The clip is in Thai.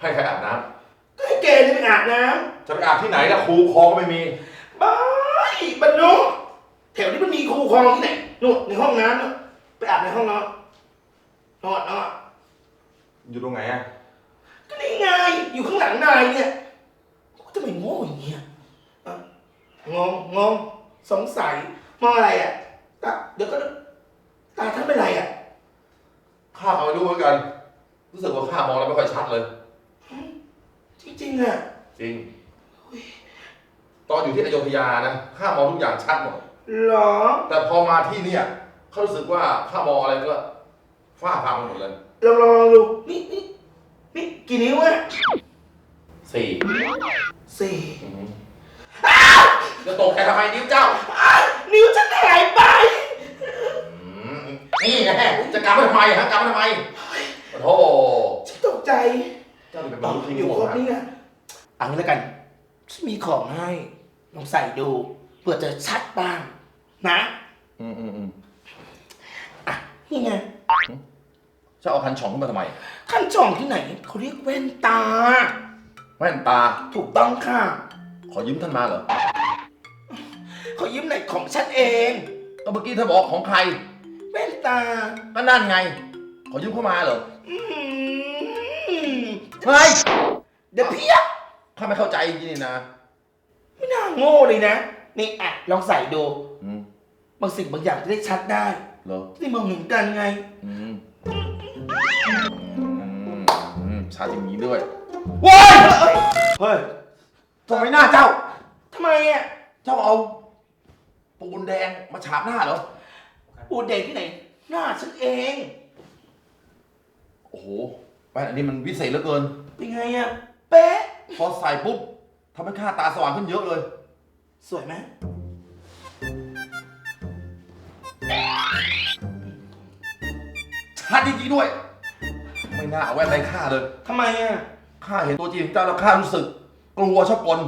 ให้ใครอาบน้ก็ให้แกนี่ไปอาบน้ำจะไปอาบที่ไหนล่ะครูคลองก็ไม่มีำบายบ้านนอกแถวนี้มันมีคูคลองที่ไหนนู่นในห้องน้ำนู่นไปอาบในห้องนอนนอนนอนอยู่ตรงไหนอะก็นี่ไงอยู่ข้างหลังนายเนี่ยจะไม่โง่อย่างเงี้ยอะงงงงสงสัยมองอะไรอะตาเดี๋ยวก็ตาท่านเป็นไรอะข้าเอาไม่รู้เหมือนกัน รู้สึกว่าข้ามองแล้วไม่ค่อยชัดเลย จริงๆอะจริง ตอนอยู่ที่อโยธยานะข้ามองทุกอย่างชัดหมด เหรอ แต่พอมาที่เนี่ยเขารู้สึกว่าข้ามองอะไรก็ฟ้าฟังไปหมดเลยลองลองลองดูนี่นี่นี่กี่นิ้วอะสี่สี่อืมจะตกใจทำไมนิ้วเจ้าอะนิ้วฉันหายไป อืมนี่ไงจะกำไว้ทำไมฮะกำไว้ทำไมโอ้โห ฉันตกใจเจ้านี่เป็นตมอนนุษย์ที่อยู่โง่ครบนะนี่นะเอันนี้แล้วกันฉันมีของให้ลองใส่ดูเพื่อจะชัดบ้าง นะอืมอืมอืมอะนี่ไงเจ้าเอาคันช่องขึ้นมาทำไมขั้นช่องที่ไหนเขาเรียกแว่นตา แว่นตา ถูกต้องค่ะ ขอยืมท่านมาเหรอเขายิ้มในของฉันเอง ก็เมื่อกี้เธอบอกของใครแว่นตา ก็นั่นไง ขอยืมเข้ามาเหรอ อืม เฮ้ย เดี๋ยวเพี้ยข้าไม่เข้าใจจริงๆนะไม่น่าโง่เลยนะ นี่อะลองใส่ดู อืมบางสิ่งบางอย่างจะได้ชัดได้เหรอที่มองเห็นกันไง อืมอืมอืมชาจริงนี้ด้วย ว้ายเอ้ยเฮ้ยทำไมหน้าเจ้า ทำไมอะ เจ้าเอา ปูนแดงมาฉาบหน้าเหรอ ปูเด็กที่ไหน หน้าฉันเอง โอ้โห แว่นอันนี้มันวิเศษเหลือเกิน เป็นไงอะ เป๊ะ พอใส่ปุ๊บทำให้ข้าตาสว่างขึ้นเยอะเลย สวยไหมชัดจริงๆด้วย ไม่น่าเอาแว่นไปฆ่าเลยทำไมอะ ข้าเห็นตัวจริงของเจ้าแล้วข้ารู้สึก กลัวชอบกล